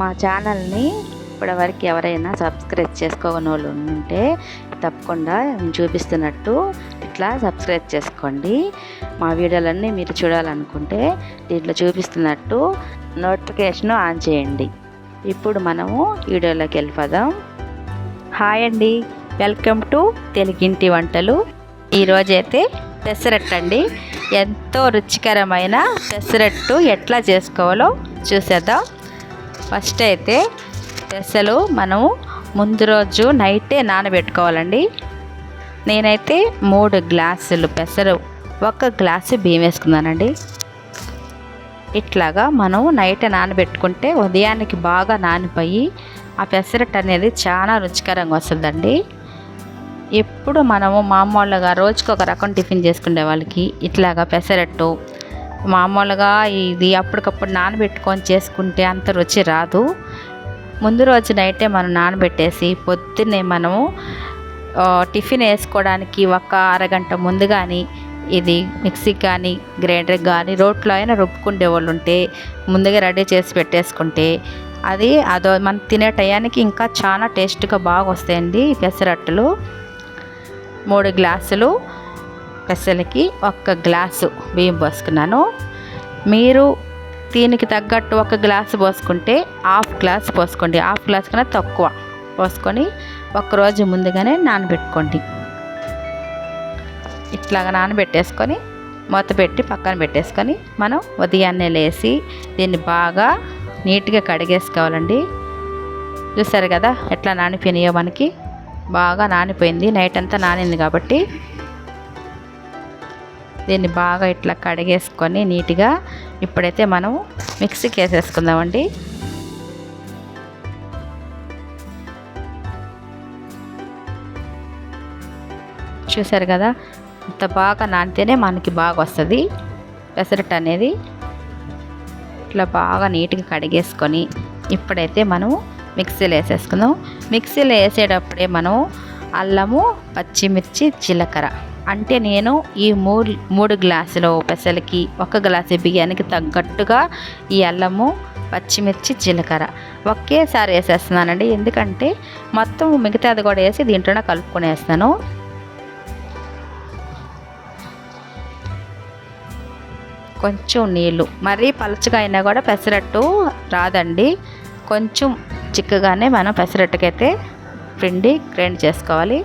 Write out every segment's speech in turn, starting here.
మా ఛానల్ని ఇప్పటివరకు ఎవరైనా సబ్స్క్రైబ్ చేసుకోని వాళ్ళు ఉంటే తప్పకుండా చూపిస్తున్నట్టు ఇట్లా సబ్స్క్రైబ్ చేసుకోండి. మా వీడియోలన్నీ మీరు చూడాలనుకుంటే దీంట్లో చూపిస్తున్నట్టు నోటిఫికేషన్ ఆన్ చేయండి. ఇప్పుడు మనము వీడియోలోకి వెళ్ళిపోదాం. హాయ్ అండి. వెల్కమ్ టు తెలుగింటి వంటలు. ఈరోజైతే పెసరట్టు అండి. ఎంతో రుచికరమైన పెసరట్టు ఎట్లా చేసుకోవాలో చూసేద్దాం. ఫస్ట్ అయితే పెసలు మనము ముందు రోజు నైటే నానబెట్టుకోవాలండి. నేనైతే మూడు గ్లాసులు పెసరు ఒక గ్లాసు బియ్యం వేసుకున్నానండి. ఇట్లాగా మనం నైట్ నానబెట్టుకుంటే ఉదయానికి బాగా నానిపోయి ఆ పెసరట్టు అనేది చాలా రుచికరంగా వస్తుందండి. ఎప్పుడు మనము మామూలుగా రోజుకు ఒక రకం టిఫిన్ చేసుకునే వాళ్ళకి ఇట్లాగా పెసరట్టు మామూలుగా ఇది అప్పటికప్పుడు నానబెట్టుకొని చేసుకుంటే అంత రుచి రాదు. ముందు రోజు నైటే మనం నానబెట్టేసి పొద్దున్నే మనము టిఫిన్ వేసుకోవడానికి ఒక అరగంట ముందు కానీ ఇది మిక్సీ కానీ గ్రైండర్ కానీ రోట్లో అయినా రుబ్బుకుండే వాళ్ళు ఉంటే ముందుగా రెడీ చేసి పెట్టేసుకుంటే అది అదో మనం తినే టయానికి ఇంకా చాలా టేస్ట్గా బాగా వస్తాయండి పెసరట్టులు. మూడు గ్లాసులు పెసలకి ఒక్క గ్లాసు బియ్యం పోసుకున్నాను. మీరు దీనికి తగ్గట్టు ఒక గ్లాసు పోసుకుంటే హాఫ్ గ్లాస్ పోసుకోండి. హాఫ్ గ్లాస్ కన్నా తక్కువ పోసుకొని ఒక్కరోజు ముందుగానే నానబెట్టుకోండి. ఇట్లాగా నానబెట్టేసుకొని మూత పెట్టి పక్కన పెట్టేసుకొని మనం ఉదయాన్నే లేసి దీన్ని బాగా నీట్గా కడిగేసుకోవాలండి. చూసారు కదా ఎట్లా నానిపోయినాయో మనకి? బాగా నానిపోయింది. నైట్ అంతా నానింది కాబట్టి దీన్ని బాగా ఇట్లా కడిగేసుకొని నీట్గా ఇప్పుడైతే మనం మిక్సీకి వేసేసుకుందామండి చూసారు కదా ఇంత బాగా నానితేనే మనకి బాగా వస్తుంది. పెసరట్టు అనేది ఇట్లా బాగా నీట్గా కడిగేసుకొని ఇప్పుడైతే మనం మిక్సీలో వేసేసుకుందాం. మిక్సీలో వేసేటప్పుడే మనం అల్లము పచ్చిమిర్చి జీలకర్ర అంటే నేను ఈ మూడు మూడు గ్లాసులు పెసలకి ఒక గ్లాసు బియ్యానికి తగ్గట్టుగా ఈ అల్లము పచ్చిమిర్చి జీలకర్ర ఒకేసారి వేసేస్తున్నానండి. ఎందుకంటే మొత్తం మిగతాది కూడా వేసి దీంట్లోనే కలుపుకొనేస్తాను కొంచెం నీళ్ళు మరీ పలుచగా అయినా కూడా పెసరట్టు రాదండి. కొంచెం చిక్కగానే మనం పెసరట్టుకైతే పిండి గ్రైండ్ చేసుకోవాలి.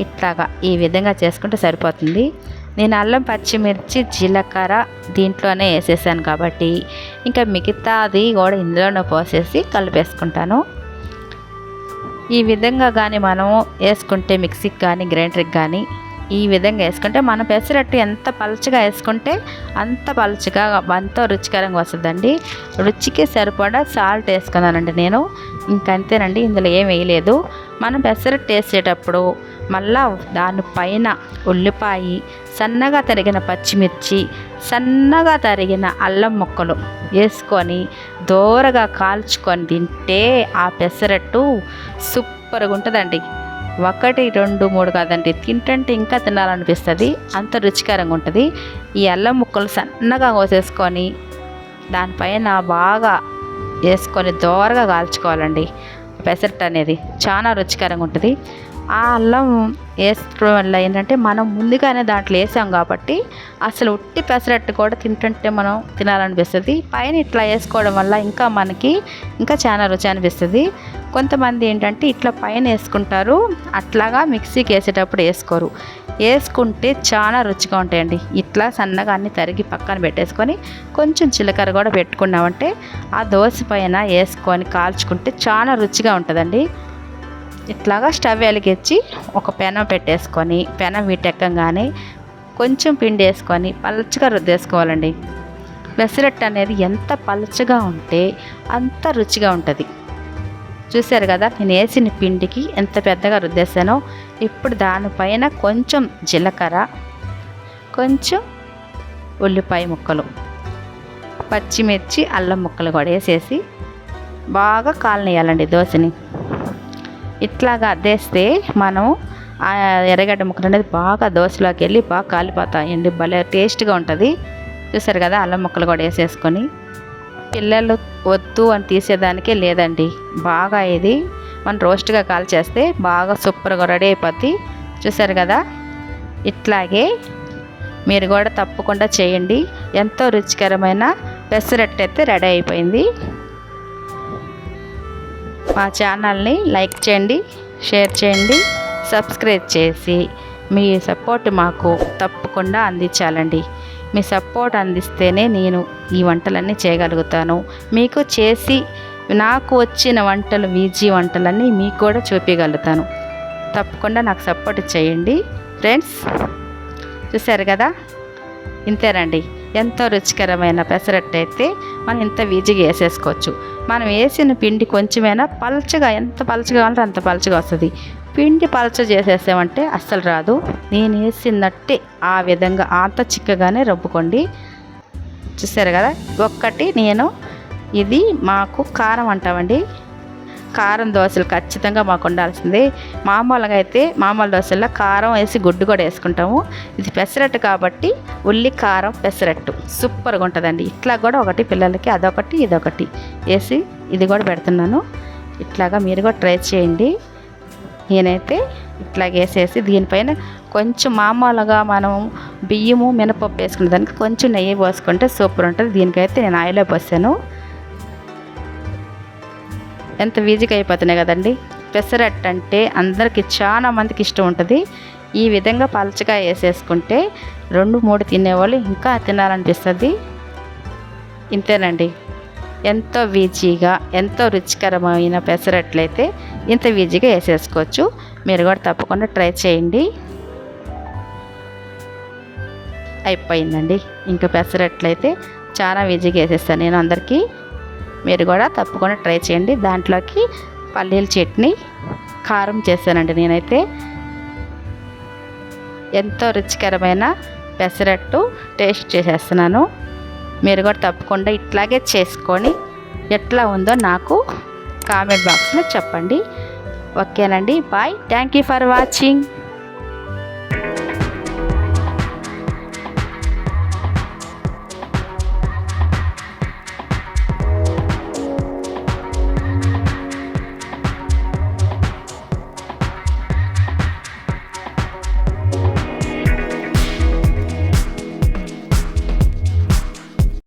ఇట్లాగా ఈ విధంగా చేసుకుంటే సరిపోతుంది. నేను అల్లం పచ్చిమిర్చి జీలకర్ర దీంట్లోనే వేసేసాను కాబట్టి ఇంకా మిగతాది కూడా ఇందులోనే పోసేసి కలిపేసుకుంటాను. ఈ విధంగా కానీ మనం వేసుకుంటే మిక్సీకి కానీ గ్రైండర్కి కానీ ఈ విధంగా వేసుకుంటే మనం పెసరట్టు ఎంత పలుచగా వేసుకుంటే అంత పలుచగా అంత రుచికరంగా వస్తుందండి. రుచికి సరిపడా సాల్ట్ వేసుకున్నానండి నేను. ఇంకంతేనండి ఇందులో ఏం వేయలేదు. మనం పెసరట్టు వేసేటప్పుడు మళ్ళా దానిపైన ఉల్లిపాయ సన్నగా తరిగిన పచ్చిమిర్చి సన్నగా తరిగిన అల్లం ముక్కలు వేసుకొని దూరగా కాల్చుకొని తింటే ఆ పెసరట్టు సూపర్గా ఉంటుందండి. ఒకటి రెండు మూడు కాదండి. తింటుంటే ఇంకా తినాలనిపిస్తుంది. అంత రుచికరంగా ఉంటుంది. ఈ అల్లం ముక్కలు సన్నగా కోసేసుకొని దానిపైన బాగా వేసుకొని దోరగా కాల్చుకోవాలండి. పెసరట్టు అనేది చాలా రుచికరంగా ఉంటుంది. ఆ అల్లం వేసుకోవడం వల్ల ఏంటంటే మనం ముందుగానే దాంట్లో వేసాం కాబట్టి అసలు ఉట్టి పెసరట్టు కూడా తింటుంటే మనం తినాలనిపిస్తుంది. పైన ఇట్లా వేసుకోవడం వల్ల ఇంకా మనకి ఇంకా చాలా రుచి అనిపిస్తుంది. కొంతమంది ఏంటంటే ఇట్లా పైన వేసుకుంటారు అట్లాగా మిక్సీకి వేసేటప్పుడు వేసుకోరు. వేసుకుంటే చాలా రుచిగా ఉంటాయండి. ఇట్లా సన్నగా అన్ని తరిగి పక్కన పెట్టేసుకొని కొంచెం చిలకర కూడా పెట్టుకున్నామంటే ఆ దోశ పైన వేసుకొని కాల్చుకుంటే చాలా రుచిగా ఉంటుందండి. ఇట్లాగా స్టవ్ వెలిగించి ఒక పెనం పెట్టేసుకొని పెనం వీటెక్కగానే కొంచెం పిండి వేసుకొని పలచగా రుద్దేసుకోవాలండి. పెసరట్టు అనేది ఎంత పలుచగా ఉంటే అంత రుచిగా ఉంటుంది. చూశారు కదా నేను వేసిన పిండికి ఎంత పెద్దగా రుద్దేశానో ఇప్పుడు దానిపైన కొంచెం జీలకర్ర కొంచెం ఉల్లిపాయ ముక్కలు పచ్చిమిర్చి అల్లం ముక్కలు కూడా వేసేసి బాగా కాలనేయాలండి దోశని. ఇట్లాగా అద్దేస్తే మనం ఆ ఎర్రగడ్డ ముక్కలు అనేది బాగా దోశలోకి వెళ్ళి బాగా కాలిపోతాయండి. భలే టేస్ట్గా ఉంటుంది. చూసారు కదా అల్లం ముక్కలు కూడా వేసేసుకొని. పిల్లలు వద్దు అని తీసేదానికే లేదండి. బాగా ఇది. మనం రోస్ట్గా కాల్చేస్తే బాగా సూపర్గా రెడీ అయిపోద్ది. చూసారు కదా? ఇట్లాగే మీరు కూడా తప్పకుండా చేయండి. ఎంతో రుచికరమైన పెసరట్టు అయితే రెడీ అయిపోయింది. మా ఛానల్ని లైక్ చేయండి షేర్ చేయండి సబ్స్క్రైబ్ చేసి మీ సపోర్ట్ మాకు తప్పకుండా అందించాలండి. మీ సపోర్ట్ అందిస్తేనే నేను ఈ వంటలన్నీ చేయగలుగుతాను. మీకు చేసి నాకు వచ్చిన వంటలు వీజీ వంటలన్నీ మీకు కూడా చూపించగలుగుతాను తప్పకుండా నాకు సపోర్ట్ చేయండి. ఫ్రెండ్స్ చూసారు కదా? ఇంతేనండి. ఎంతో రుచికరమైన పెసరట్టు అయితే మనం ఇంత ఈజీగా వేసేసుకోవచ్చు. మనం వేసిన పిండి కొంచెమైనా పలచగా ఎంత పలచగా కావాలంటే అంత పలచగా వస్తుంది. పిండి పలచ చేసేసామంటే అస్సలు రాదు. నేను వేసినట్టే ఆ విధంగా అంత చిక్కగానే రుబ్బుకోండి. చూసారు కదా? ఒక్కటి నేను ఇది మాకు కారం అంటామండి. కారం దోశలు ఖచ్చితంగా మాకు ఉండాల్సిందే. మామూలుగా అయితే మామూలు దోశల్లో కారం వేసి గుడ్డు కూడా వేసుకుంటాము. ఇది పెసరట్టు కాబట్టి ఉల్లి కారం పెసరట్టు సూపర్గా ఉంటుందండి. ఇట్లా కూడా ఒకటి పిల్లలకి అదొకటి ఇదొకటి వేసి ఇది కూడా పెడుతున్నాను. ఇట్లాగా మీరు కూడా ట్రై చేయండి. నేనైతే ఇట్లా వేసేసి దీనిపైన కొంచెం మామూలుగా మనం బియ్యము మినపప్పు వేసుకునే దానికి కొంచెం నెయ్యి పోసుకుంటే సూపర్ ఉంటుంది. దీనికైతే నేను ఆయిల్లో పోసాను. ఎంత ఈజీగా అయిపోతున్నాయి కదండి? పెసరట్టు అంటే అందరికి చాలా మందికి ఇష్టం ఉంటుంది. ఈ విధంగా పలచగా వేసేసుకుంటే రెండు మూడు తినేవాళ్ళు ఇంకా తినాలనిపిస్తుంది. ఇంతేనండి. ఎంతో వీజీగా ఎంతో రుచికరమైన పెసరట్లయితే ఇంత వీజీగా వేసేసుకోవచ్చు. మీరు కూడా తప్పకుండా ట్రై చేయండి. అయిపోయిందండి. ఇంకా పెసరట్లయితే చాలా ఈజీగా వేసేస్తాను నేను అందరికీ. మీరు కూడా తప్పకుండా ట్రై చేయండి. దాంట్లోకి పల్లీల చట్నీ కారం చేశానండి నేనైతే. ఎంతో రుచికరమైన పెసరట్టు టేస్ట్ చేసేస్తున్నాను. మీరు కూడా తప్పకుండా ఇట్లాగే చేసుకొని ఎట్లా ఉందో నాకు కామెంట్ బాక్స్లో చెప్పండి. ఓకేనండి bye. Thank you for watching.